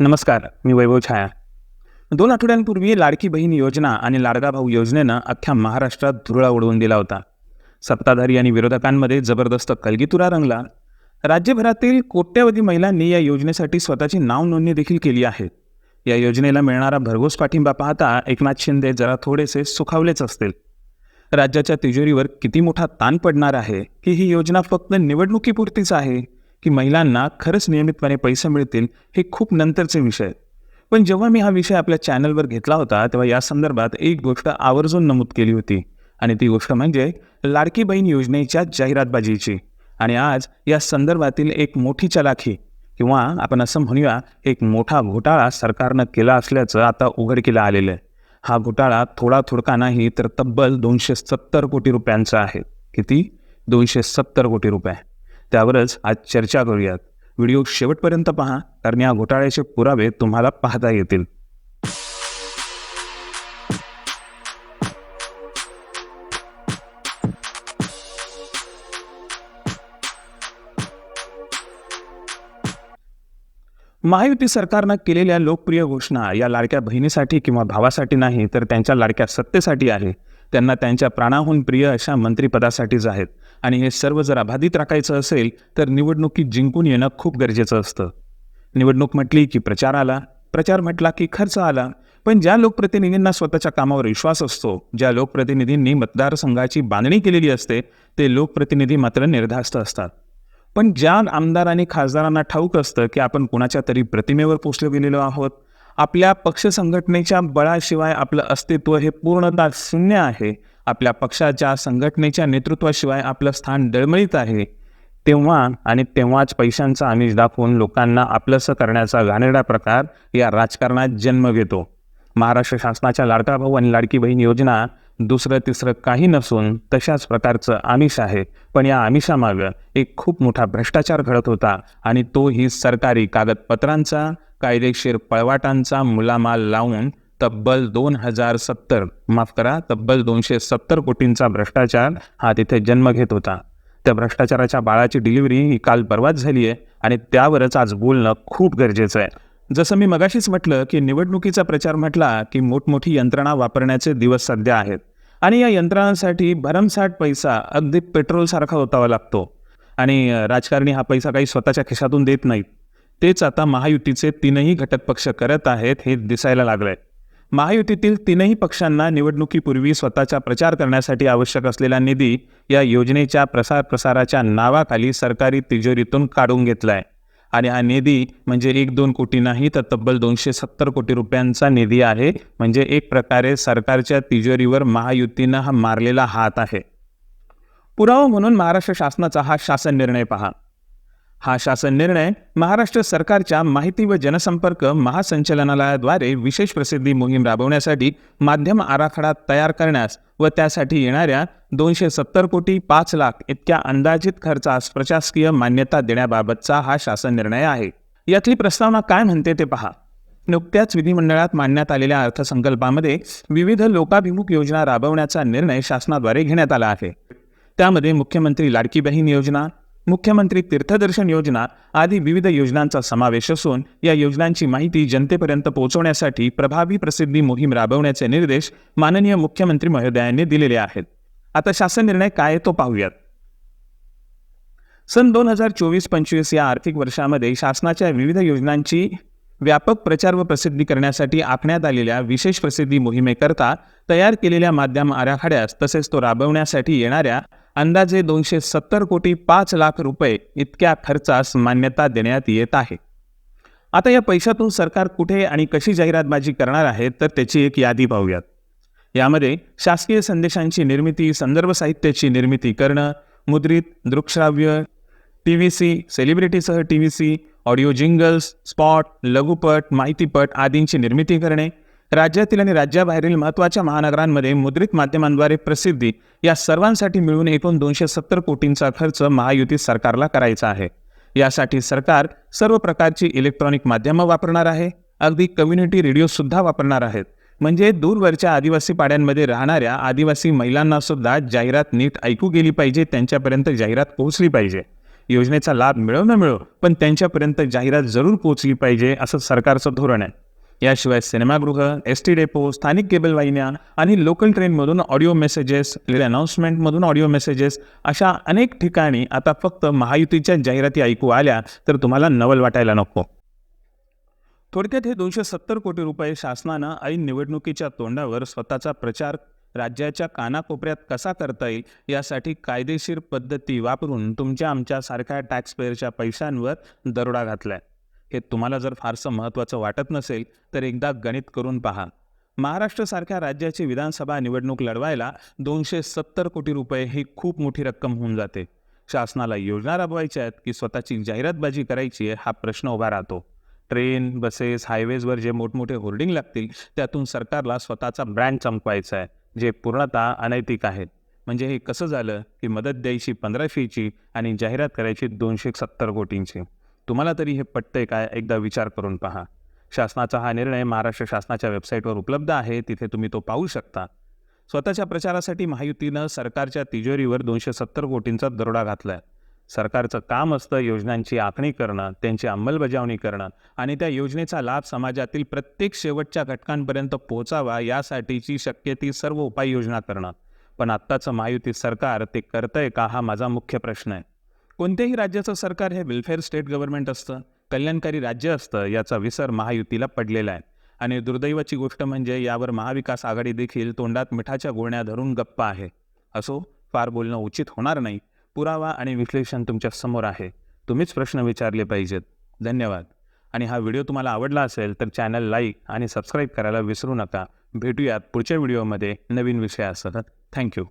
नमस्कार मी वैभव छाया. दोन आठवड्यांपूर्वी लाडकी बहीण योजना आणि लाडका भाऊ योजनेनं अख्ख्या महाराष्ट्रात धुरळा उडवून दिला होता. सत्ताधारी आणि विरोधकांमध्ये जबरदस्त कलगीतुरा रंगला. राज्यभरातील कोट्यवधी महिलांनी या योजनेसाठी स्वतःची नाव नोंदणी देखील केली आहे. या योजनेला मिळणारा भरघोस पाठिंबा पाहता एकनाथ शिंदे जरा थोडेसे सुखावलेच असतील. राज्याच्या तिजोरीवर किती मोठा ताण पडणार आहे की ही योजना फक्त निवडणुकीपुरतीच आहे. की महिलांना खरंच नियमितपणे पैसे मिळतील हे खूप नंतरचे विषय आहेत. पण जेव्हा मी हा विषय आपल्या चॅनलवर घेतला होता तेव्हा या संदर्भात एक गोष्ट आवर्जून नमूद केली होती. आणि ती गोष्ट म्हणजे लाडकी बहीण योजनेच्या जाहिरातबाजीची. आणि आज या संदर्भातील एक मोठी चलाखी किंवा आपण असं म्हणूया एक मोठा घोटाळा सरकारनं केला असल्याचं आता उघडकीला आलेलं आहे. हा घोटाळा थोडा थोडका नाही तर तब्बल दोनशे सत्तर कोटी रुपयांचा आहे. किती? दोनशे सत्तर कोटी रुपये. त्यावरच आज चर्चा करूयात. व्हिडिओ शेवटपर्यंत पहा कारण या घोटाळ्याचे पुरावे तुम्हाला पाहता येतील. महायुती सरकारनं केलेल्या लोकप्रिय घोषणा या लाडक्या बहिणीसाठी किंवा भावासाठी नाही तर त्यांच्या लाडक्या सत्तेसाठी आहे. त्यांना त्यांच्या प्राणाहून प्रिय अशा मंत्रिपदासाठीच आहेत. आणि हे सर्व जर अबाधित राखायचं असेल तर निवडणुकीत जिंकून येणं खूप गरजेचं असतं. निवडणूक म्हटली की प्रचार आला प्रचार म्हटला की खर्च आला. पण ज्या लोकप्रतिनिधींना स्वतःच्या कामावर विश्वास असतो ज्या लोकप्रतिनिधींनी मतदारसंघाची बांधणी केलेली असते ते लोकप्रतिनिधी मात्र निर्धास्त असतात. पण ज्या आमदार आणि खासदारांना ठाऊक असतं की आपण कुणाच्या तरी प्रतिमेवर पोचलो गेलेलो आहोत आपल्या पक्ष संघटनेच्या बळाशिवाय आपलं अस्तित्व हे पूर्णतः शून्य आहे आपल्या पक्षाच्या संघटनेच्या नेतृत्वाशिवाय आपलं स्थान डळमळीत आहे. तेव्हा आणि तेव्हाच पैशांचा आमिष दाखवून लोकांना आपलंसं करण्याचा घाणेरडा प्रकार या राजकारणात जन्म घेतो. महाराष्ट्र शासनाच्या लाडका भाऊ आणि लाडकी बहीण योजना दुसरं तिसरं काही नसून तशाच प्रकारचं आमिष आहे. पण या आमिषामागं एक खूप मोठा भ्रष्टाचार घडत होता आणि तो ही सरकारी कागदपत्रांचा कायदेशीर पळवाटांचा मुलामाल लावून तब्बल दोन हजार सत्तर. माफ करा तब्बल दोनशे सत्तर कोटींचा भ्रष्टाचार हा तिथे जन्म घेत होता. त्या भ्रष्टाचाराच्या बाळाची डिलिव्हरी ही काल परवाच झाली आहे आणि त्यावरच आज बोलणं खूप गरजेचं आहे. जसं मी मगाशीच म्हटलं की निवडणुकीचा प्रचार म्हटला की मोठमोठी यंत्रणा वापरण्याचे दिवस सध्या आहेत. आणि या यंत्रणांसाठी भरमसाठ पैसा अगदी पेट्रोलसारखा होतावा लागतो. आणि राजकारणी हा पैसा काही स्वतःच्या खिशातून देत नाहीत. तेच आता महायुतीचे तीनही घटक पक्ष करत आहेत हे दिसायला लागलंय. महायुतीतील तीनही पक्षांना निवडणुकीपूर्वी स्वतःचा प्रचार करण्यासाठी आवश्यक असलेला निधी या योजनेच्या प्रसार प्रसाराच्या नावाखाली सरकारी तिजोरीतून काढून घेतलाय. आणि हा निधी म्हणजे एक दोन कोटी नाही तर तब्बल दोनशे सत्तर कोटी रुपयांचा निधी आहे. म्हणजे एक प्रकारे सरकारच्या तिजोरीवर महायुतीनं हा मारलेला हात आहे. पुरावा म्हणून महाराष्ट्र शासनाचा हा शासन निर्णय पहा. हा शासन निर्णय महाराष्ट्र सरकारच्या माहिती व जनसंपर्क महासंचालनालयाद्वारे विशेष प्रसिद्धी मोहीम राबवण्यासाठी माध्यम आराखडा तयार करण्यास व त्यासाठी येणाऱ्या दोनशे सत्तर कोटी पाच लाख इतक्या अंदाजित खर्चास प्रशासकीय मान्यता देण्याबाबतचा हा शासन निर्णय आहे. यातली प्रस्तावना काय म्हणते ते पहा. नुकत्याच विधिमंडळात मांडण्यात आलेल्या अर्थसंकल्पामध्ये विविध लोकाभिमुख योजना राबवण्याचा निर्णय शासनाद्वारे घेण्यात आला आहे. त्यामध्ये मुख्यमंत्री लाडकी बहीण योजना मुख्यमंत्री तीर्थदर्शन योजना आदी विविध योजनांचा समावेश असून या योजनांची माहिती जनतेपर्यंत पोहोचवण्यासाठी प्रभावी प्रसिद्धी मोहीम राबवण्याचे निर्देश माननीय मुख्यमंत्री महोदयांनी दिलेले आहेत. आता शासन निर्णय काय तो पाहूयात. सन दोन हजार चोवीस पंचवीस या आर्थिक वर्षामध्ये शासनाच्या विविध योजनांची व्यापक प्रचार व प्रसिद्धी करण्यासाठी आखण्यात आलेल्या विशेष प्रसिद्धी मोहिमेकरता तयार केलेल्या माध्यम आराखड्यास तसेच तो राबवण्यासाठी येणाऱ्या अंदाजे दोनशे सत्तर कोटी पाच लाख रुपये इतक्या खर्चास मान्यता देण्यात येत आहे. आता या पैशातून सरकार कुठे आणि कशी जाहिरातबाजी करणार आहे तर त्याची एक यादी पाहूयात. यामध्ये शासकीय संदेशांची निर्मिती संदर्भ साहित्याची निर्मिती करणं मुद्रित दृकश्राव्य T V C सेलिब्रिटीसह T V C audio jingles spot लघुपट माहितीपट आदींची निर्मिती करणे राज्यातील आणि राज्याबाहेरील महत्त्वाच्या महानगरांमध्ये मुद्रित माध्यमांद्वारे प्रसिद्धी या सर्वांसाठी मिळून एकूण दोनशे सत्तर कोटींचा खर्च महायुती सरकारला करायचा आहे. यासाठी सरकार सर्व प्रकारची इलेक्ट्रॉनिक माध्यमं वापरणार आहे. अगदी कम्युनिटी रेडिओसुद्धा वापरणार आहेत. म्हणजे दूरवरच्या आदिवासी पाड्यांमध्ये राहणाऱ्या आदिवासी महिलांना सुद्धा जाहिरात नीट ऐकू गेली पाहिजे त्यांच्यापर्यंत जाहिरात पोहोचली पाहिजे. योजनेचा लाभ मिळो न मिळो पण त्यांच्यापर्यंत जाहिरात जरूर पोहोचली पाहिजे असं सरकारचं धोरण आहे. याशिवाय सिनेमागृह एस टी डेपो स्थानिक केबल वाहिन्या आणि लोकल ट्रेनमधून ऑडिओ मेसेजेस अनाऊन्समेंटमधून ऑडिओ मेसेजेस अशा अनेक ठिकाणी आता फक्त महायुतीच्या जाहिराती ऐकू आल्या तर तुम्हाला नवल वाटायला नको. थोडक्यात हे दोनशे सत्तर कोटी रुपये शासनानं ऐन निवडणुकीच्या तोंडावर स्वतःचा प्रचार राज्याच्या कानाकोपऱ्यात कसा करता येईल यासाठी कायदेशीर पद्धती वापरून तुमच्या आमच्यासारख्या टॅक्सपेअरच्या पैशांवर दरोडा घातला आहे हे तुम्हाला जर फारसं महत्त्वाचं वाटत नसेल तर एकदा गणित करून पहा. महाराष्ट्रासारख्या राज्याची विधानसभा निवडणूक लढवायला दोनशे सत्तर कोटी रुपये ही खूप मोठी रक्कम होऊन जाते. शासनाला योजना राबवायच्या आहेत की स्वतःची जाहिरातबाजी करायची आहे हा प्रश्न उभा राहतो. ट्रेन बसेस हायवेजवर जे मोठमोठे होर्डिंग लागतील त्यातून सरकारला स्वतःचा ब्रँड चमकवायचा आहे जे पूर्णतः अनैतिक आहेत म्हणजे हे कसं झालं की मदत द्यायची पंधरा फीची आणि जाहिरात करायची दोनशे सत्तर कोटींची. तुम्हाला तरी हे पटतंय काय एकदा विचार करून पहा. शासनाचा हा निर्णय महाराष्ट्र शासनाच्या वेबसाईटवर उपलब्ध आहे तिथे तुम्ही तो पाहू शकता. स्वतःच्या प्रचारासाठी महायुतीनं सरकारच्या तिजोरीवर दोनशे सत्तर कोटींचा दरोडा घातलाय. सरकारचं काम असतं योजनांची आखणी करणं त्यांची अंमलबजावणी करणं आणि त्या योजनेचा लाभ समाजातील प्रत्येक शेवटच्या घटकांपर्यंत पोहोचावा यासाठीची शक्य ती सर्व उपाययोजना करणं. पण आत्ताचं महायुती सरकार ते करतंय का हा माझा मुख्य प्रश्न आहे. कोणत्याही राज्याचं सरकार हे वेलफेअर स्टेट गव्हर्नमेंट असतं कल्याणकारी राज्य असतं याचा विसर महायुतीला पडलेला आहे. आणि दुर्दैवाची गोष्ट म्हणजे यावर महाविकास आघाडी देखील तोंडात मिठाच्या गोळण्या धरून गप्प आहे. असो फार बोलणं उचित होणार नाही. पुरावा आणि विश्लेषण तुमच्यासमोर आहे. तुम्हीच प्रश्न विचारले पाहिजेत. धन्यवाद. आणि हा व्हिडिओ तुम्हाला आवडला असेल तर चॅनल लाईक आणि सबस्क्राईब करायला विसरू नका. भेटूयात पुढच्या व्हिडिओमध्ये नवीन विषयासह. थँक्यू